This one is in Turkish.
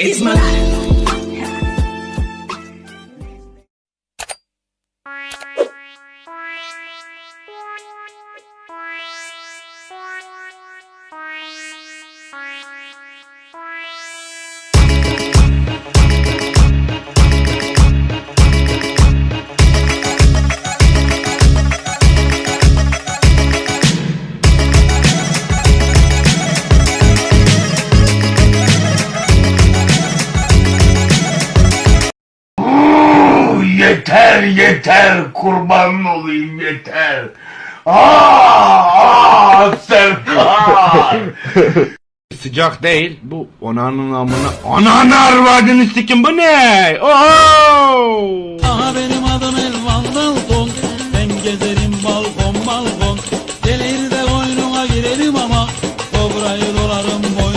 It's my life. Yeter yeter kurban olayım yeter. Aa, aa Serkan. Sıcak değil. Bu onanın amına. Ananı arvadını sikim bu ne? Oho! Aha benim adım Elvan Dalton. Ben gezerim balkon balkon. Gelir de boynuma girerim ama. Kobrayı dolarım boynuma.